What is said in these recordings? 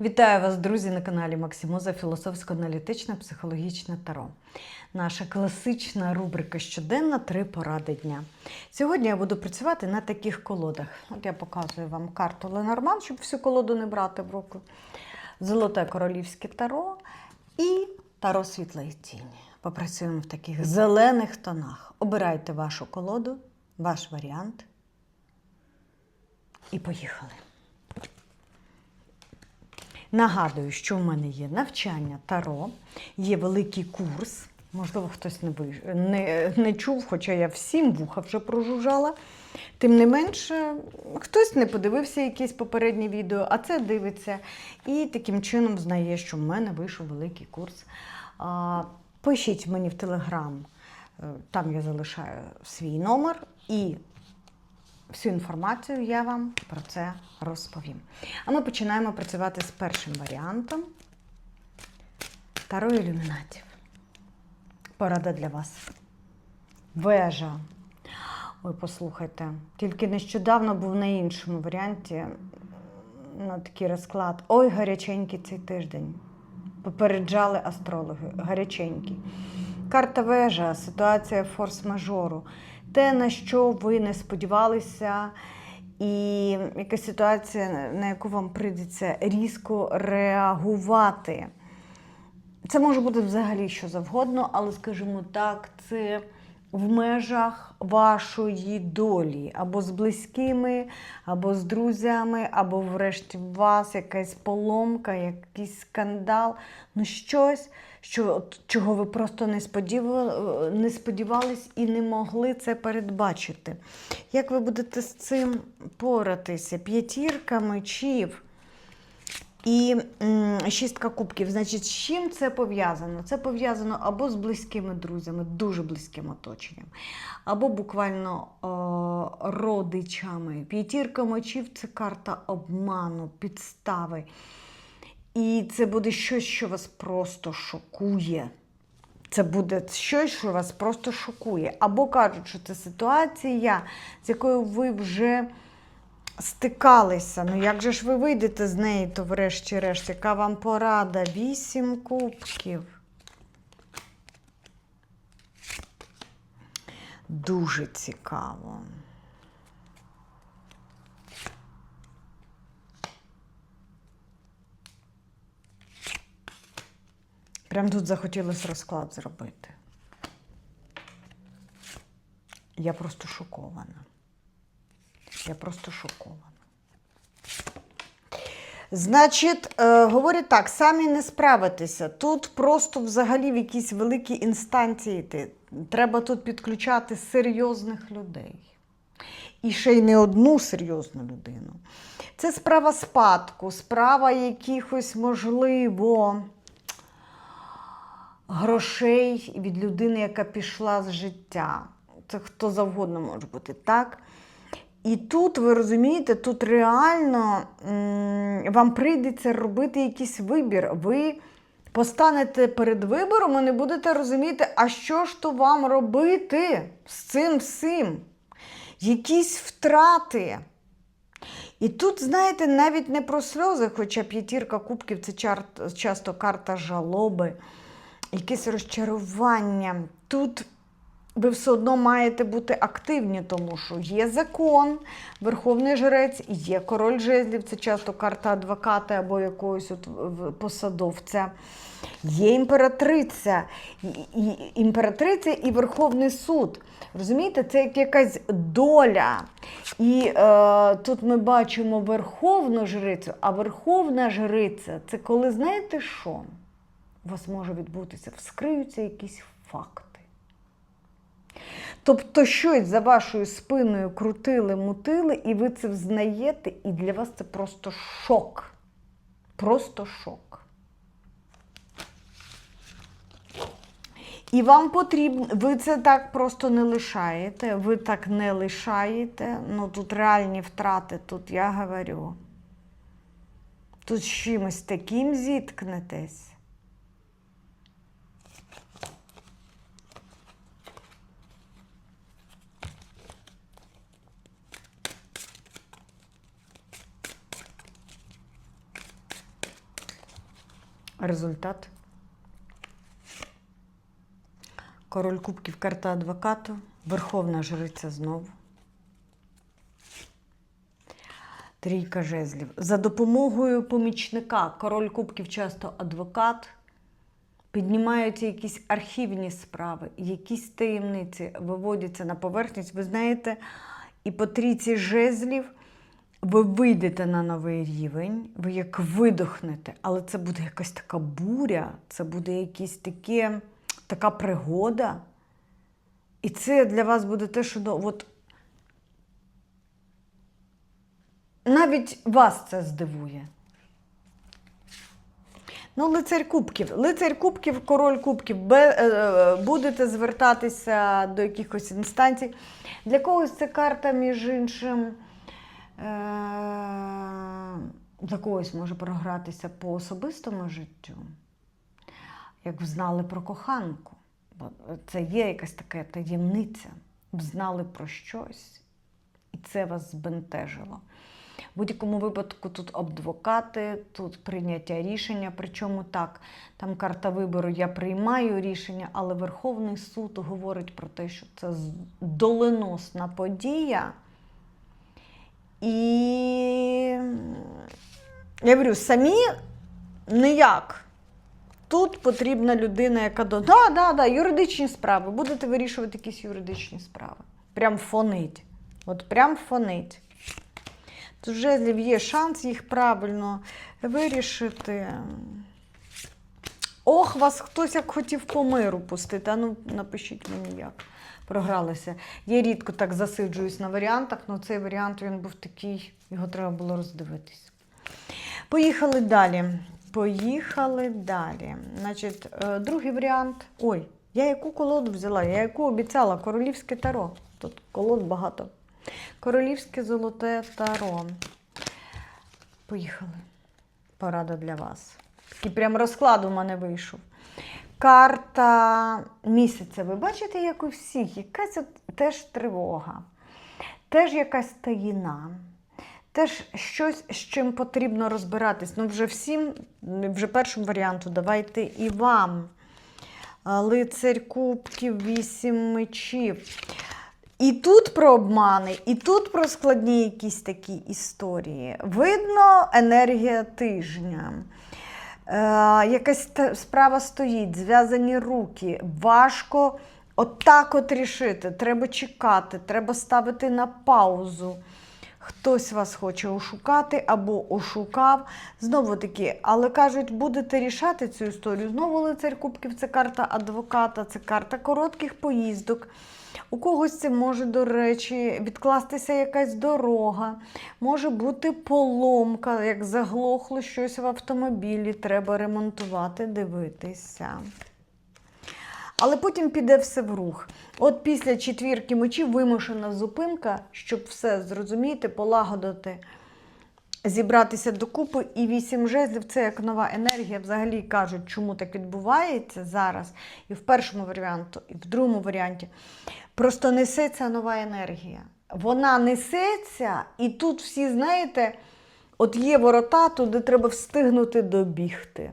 Вітаю вас, друзі, на каналі Максимоза Філософсько-аналітичне психологічне таро. Наша класична рубрика щоденна три поради дня. Сьогодні я буду працювати на таких колодах. От я показую вам карту Ленорман, щоб всю колоду не брати в руку. Золоте королівське таро і таро світлої тіні. Попрацюємо в таких зелених тонах. Обирайте вашу колоду, ваш варіант. І поїхали. Нагадую, що в мене є навчання Таро, є великий курс. Можливо, хтось не, виш... не, не чув, хоча я всім вуха вже прожужжала. Тим не менше, хтось не подивився якесь попереднє відео, а це дивиться. І таким чином знає, що в мене вийшов великий курс. А, Пишіть мені в Телеграм, е, там я залишаю свій номер і Всю інформацію я вам про це розповім. А ми починаємо працювати з першим варіантом Таро ілюмінатів. Порада для вас. Вежа. Ой, послухайте, тільки нещодавно був на іншому варіанті на такий розклад. Ой, гаряченький цей тиждень. Попереджали астрологи. Гаряченький. Карта вежа, ситуація форс-мажору те, на що ви не сподівалися, і якась ситуація, на яку вам прийдеться різко реагувати. Це може бути взагалі що завгодно, але, скажімо так, це в межах вашої долі, або з близькими, або з друзями, або, врешті, у вас якась поломка, якийсь скандал, ну щось, що, чого ви просто не, сподівали, не сподівались і не могли це передбачити. Як ви будете з цим поратися? П'ятірка мечів. І шістка кубків. Значить, з чим це пов'язано? Це пов'язано або з близькими друзями, дуже близьким оточенням, або буквально о, родичами. П'ятірка мечів це карта обману, підстави. І це буде щось, що вас просто шокує. Це буде щось, що вас просто шокує. Або кажуть, що це ситуація, з якою ви вже стикалися. Ну як же ж ви вийдете з неї, то врешті-решт, яка вам порада? Вісім кубків. Дуже цікаво. Прям тут захотілося розклад зробити. Я просто шокована. Я просто шокована. Значить, е, говорять так, самі не справитеся. Тут просто взагалі в якійсь великій інстанції йти. Треба тут підключати серйозних людей. І ще й не одну серйозну людину. Це справа спадку, справа якихось, можливо, грошей від людини, яка пішла з життя. Це хто завгодно може бути, так? І тут, ви розумієте, тут реально вам прийдеться робити якийсь вибір. Ви постанете перед вибором і не будете розуміти, а що ж то вам робити з цим всім? Якісь втрати. І тут, знаєте, навіть не про сльози, хоча п'ятірка кубків це часто карта жалоби, якесь розчарування. Тут ви все одно маєте бути активні, тому що є закон, Верховний Жрець, є король жезлів, це часто карта адвоката або якогось от посадовця. Є імператриця, і- і- імператриця і Верховний суд. Розумієте, це як якась доля. І е, тут ми бачимо Верховну жрицю, а Верховна жриця це коли знаєте що? У вас може відбутися, вскриються якісь факти. Тобто щось за вашою спиною крутили, мутили, і ви це взнаєте, і для вас це просто шок. Просто шок. І вам потрібно, ви це так просто не лишаєте, ви так не лишаєте. Ну тут реальні втрати, тут я говорю. Тут з чимось таким зіткнетесь. Результат. Король кубків, карта адвокату, Верховна жриця знову. Трійка жезлів. За допомогою помічника, король кубків часто адвокат, піднімаються якісь архівні справи, якісь таємниці виводяться на поверхність. Ви знаєте, і по трійці жезлів ви вийдете на новий рівень, ви як видохнете, але це буде якась така буря, це буде якісь такі, така пригода. І це для вас буде те, що ну, от, навіть вас це здивує. Ну, лицарь кубків. Лицарь кубків, король кубків. Е, будете звертатися до якихось інстанцій. Для когось це карта, між іншим. Е, для когось може програтися по особистому життю, як взнали про коханку. Бо це є якась така таємниця. Взнали про щось, і це вас збентежило. В будь-якому випадку тут адвокати, тут прийняття рішення. Причому так, там карта вибору я приймаю рішення, але Верховний суд говорить про те, що це доленосна подія. І я говорю, самі ніяк. Тут потрібна людина, яка до да, да, да, юридичні справи. Будете вирішувати якісь юридичні справи. Прям фонить. От прям фонить. Тут жезлів є шанс їх правильно вирішити. Ох, вас хтось як хотів по миру пустити. А ну напишіть мені як. Програлися. Я рідко так засиджуюсь на варіантах, але цей варіант він був такий, його треба було роздивитись. Поїхали далі. Поїхали далі. Значить, е, другий варіант. Ой, я яку колоду взяла? Я яку обіцяла? Королівське таро. Тут колод багато. Королівське золоте таро. Поїхали. Порада для вас. Такий прям розклад у мене вийшов. Карта місяця. Ви бачите, як у всіх, якась от теж тривога, теж якась таїна, теж щось, з чим потрібно розбиратись. Ну, вже всім, вже першому варіанту, давайте і вам. Лицарь кубків, вісім мечів. І тут про обмани, і тут про складні якісь такі історії. Видно енергія тижня. Е, якась справа стоїть, зв'язані руки, важко отак от рішити. Треба чекати, треба ставити на паузу. Хтось вас хоче ошукати або ошукав. Знову таки, але кажуть, будете рішати цю історію. Знову лицар кубків це карта адвоката, це карта коротких поїздок. У когось це може, до речі, відкластися якась дорога, може бути поломка, як заглохло щось в автомобілі, треба ремонтувати, дивитися. Але потім піде все в рух. От після четвірки мечів вимушена зупинка, щоб все зрозуміти, полагодити, зібратися докупи. І вісім жезлів це як нова енергія. Взагалі кажуть, чому так відбувається зараз. І в першому варіанті, і в другому варіанті. Просто несеться нова енергія. Вона несеться, і тут всі, знаєте, от є ворота, туди треба встигнути добігти.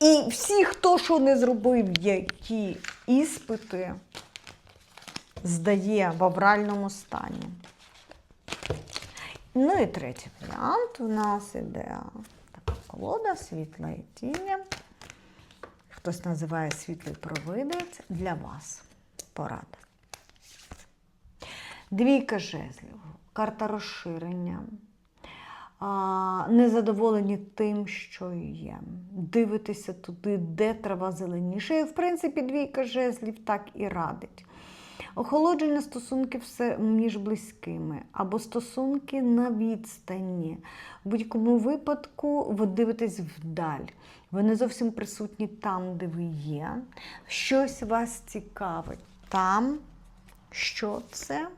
І всі, хто що не зробив, які іспити, здає в авральному стані. Ну і третій варіант у нас іде така колода світла і тіні. Хтось називає світлий провидець для вас. Порада. Двійка жезлів, карта розширення. Незадоволені тим, що є. Дивитися туди, де трава зеленіше. І, в принципі, двійка жезлів так і радить. Охолодження стосунків між близькими або стосунки на відстані. В будь-якому випадку ви дивитесь вдаль. Ви не зовсім присутні там, де ви є. Щось вас цікавить. Там, що це?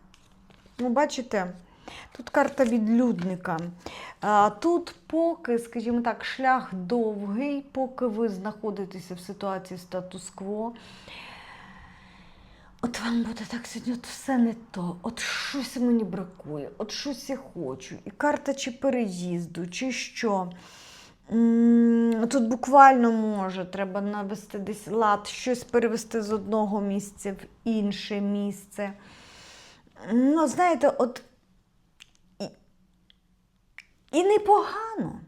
Ну, бачите, тут карта відлюдника. Тут поки, скажімо так, шлях довгий, поки ви знаходитеся в ситуації статус-кво. От вам буде так сьогодні, от все не то, от щось мені бракує, от щось я хочу. І карта чи переїзду, чи що. Тут буквально може, треба навести десь лад, щось перевести з одного місця в інше місце. Ну, знаєте, от і, і непогано,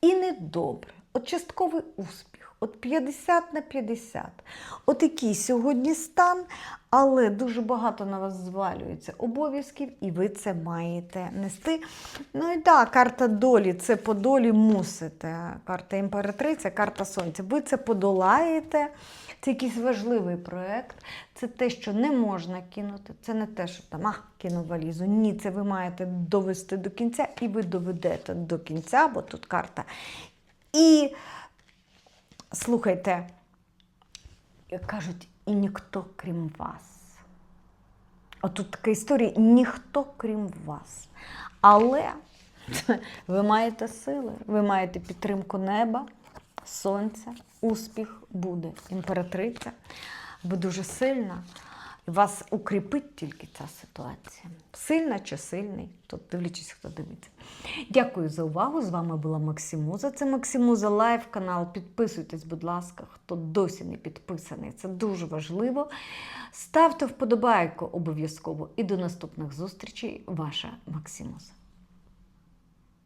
і недобре. От частковий успіх, от 50 на 50. От який сьогодні стан, але дуже багато на вас звалюється обов'язків, і ви це маєте нести. Ну і так, карта долі це по долі мусите. Карта імператриця, карта сонця. Ви це подолаєте. Це якийсь важливий проєкт. Це те, що не можна кинути. Це не те, що там а, кинув валізу. Ні, це ви маєте довести до кінця, і ви доведете до кінця, бо тут карта. І слухайте, як кажуть, і ніхто крім вас. Отут така історія ніхто крім вас. Але ви маєте сили, ви маєте підтримку неба, сонця, успіх буде. Імператриця. Ви дуже сильна. Вас укріпить тільки ця ситуація. Сильна чи сильний, тут дивлячись, хто дивиться. Дякую за увагу. З вами була Максимуза. Це Максимуза Лайв канал. Підписуйтесь, будь ласка, хто досі не підписаний. Це дуже важливо. Ставте вподобайку обов'язково. І до наступних зустрічей. Ваша Максимуза.